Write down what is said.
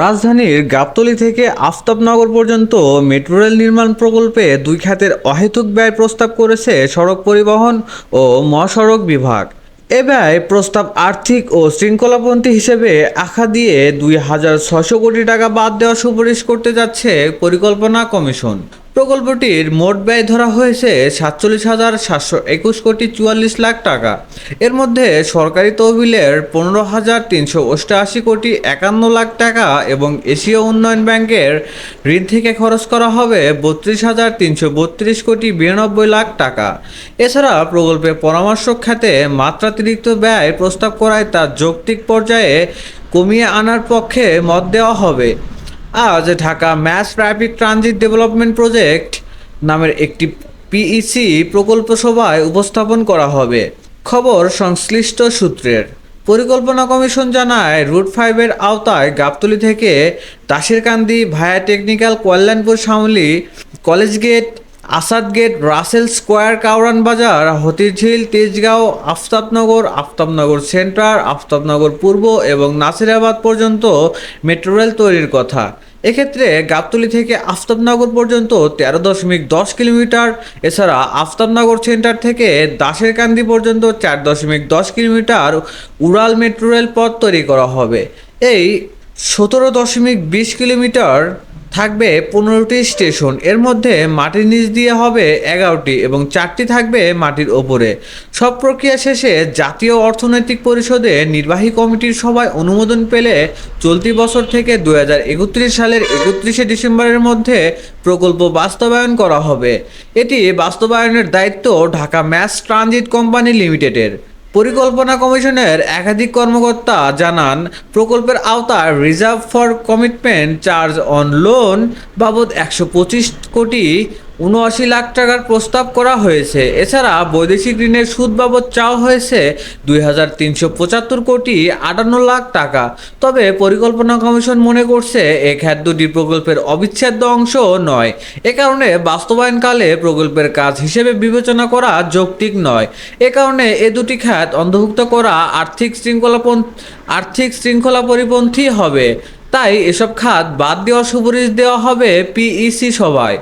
রাজধানীর গাবতলি থেকে আফতাবনগর পর্যন্ত মেট্রো রেল নির্মাণ প্রকল্পে দুই খাতের অহেতুক ব্যয় প্রস্তাব করেছে সড়ক পরিবহন ও মহাসড়ক বিভাগ। এ ব্যয় প্রস্তাব আর্থিক ও শৃঙ্খলাপন্থী হিসেবে আখা দিয়ে দুই হাজার ছশো কোটি টাকা বাদ দেওয়ার সুপারিশ করতে যাচ্ছে পরিকল্পনা কমিশন। প্রকল্পটির মোট ব্যয় ধরা হয়েছে সাতচল্লিশ হাজার সাতশো একুশ কোটি চুয়াল্লিশ লাখ টাকা। এর মধ্যে সরকারি তহবিলের পনেরো হাজার তিনশো অষ্টআশি কোটি একান্ন লাখ টাকা এবং এশীয় উন্নয়ন ব্যাংকের ঋণ থেকে খরচ করা হবে বত্রিশ হাজার তিনশো বত্রিশ কোটি বিরানব্বই লাখ টাকা। এছাড়া প্রকল্পের পরামর্শক খাতে মাত্রাতিরিক্ত ব্যয় প্রস্তাব করায় তা যৌক্তিক পর্যায়ে কমিয়ে আনার পক্ষে মত দেওয়া হবে। আজ Dhaka mass rapid transit development project নামের একটি পিইসি প্রকল্প সভায় উপস্থাপন করা হবে। খবর সংশ্লিষ্ট সূত্রের। পরিকল্পনা কমিশন জানায়, রুট ফাইভের আওতায় গাবতলী থেকে Dasherkandi via technical Kalyanpur Shyamoli college gate Asad gate, Russel square Kawran Bazar Hatirjheel Tejgaon, Aftabnagar Aftabnagar centre Aftabnagar পূর্ব এবং নাসিরাবাদ পর্যন্ত মেট্রো রেল তৈরির কথা। এক্ষেত্রে গাবতলি থেকে আফতাবনগর পর্যন্ত তেরো দশমিক দশ কিলোমিটার, এছাড়া আফতাবনগর সেন্টার থেকে দাসেরকান্দি পর্যন্ত চার দশমিক দশ কিলোমিটার উড়াল মেট্রো রেল পথ তৈরি করা হবে। এই সতেরো দশমিক বিশ কিলোমিটার থাকবে পনেরোটি স্টেশন। এর মধ্যে মাটির নিচ দিয়ে হবে এগারোটি এবং চারটি থাকবে মাটির ওপরে। সব প্রক্রিয়া শেষে জাতীয় অর্থনৈতিক পরিষদে নির্বাহী কমিটির সভায় অনুমোদন পেলে চলতি বছর থেকে দু হাজার একত্রিশ সালের একত্রিশে ডিসেম্বরের মধ্যে প্রকল্প বাস্তবায়ন করা হবে। এটি বাস্তবায়নের দায়িত্ব ঢাকা ম্যাস ট্রানজিট কোম্পানি লিমিটেডের। পরিকল্পনা কমিশনের একাধিক কর্মকর্তা জানান, প্রকল্পের আওতায় reserve for commitment charge on loan বাবদ একশো পঁচিশ কোটি উনআশি লাখ টাকার প্রস্তাব করা হয়েছে। এছাড়া বৈদেশিক ঋণের সুদ বাবদ চাওয়া হয়েছে দুই হাজার তিনশো পঁচাত্তর কোটি আটান্ন লাখ টাকা। তবে পরিকল্পনা কমিশন মনে করছে এ খাত দুটি প্রকল্পের অবিচ্ছেদ্য অংশ নয়। এ কারণে বাস্তবায়নকালে প্রকল্পের কাজ হিসেবে বিবেচনা করা যৌক্তিক নয়। এ কারণে এ দুটি খাত অন্তর্ভুক্ত করা আর্থিক শৃঙ্খলাপন আর্থিক শৃঙ্খলা পরিপন্থী হবে। তাই এসব খাত বাদ দেওয়ার সুপারিশ দেওয়া হবে পিইসি সভায়।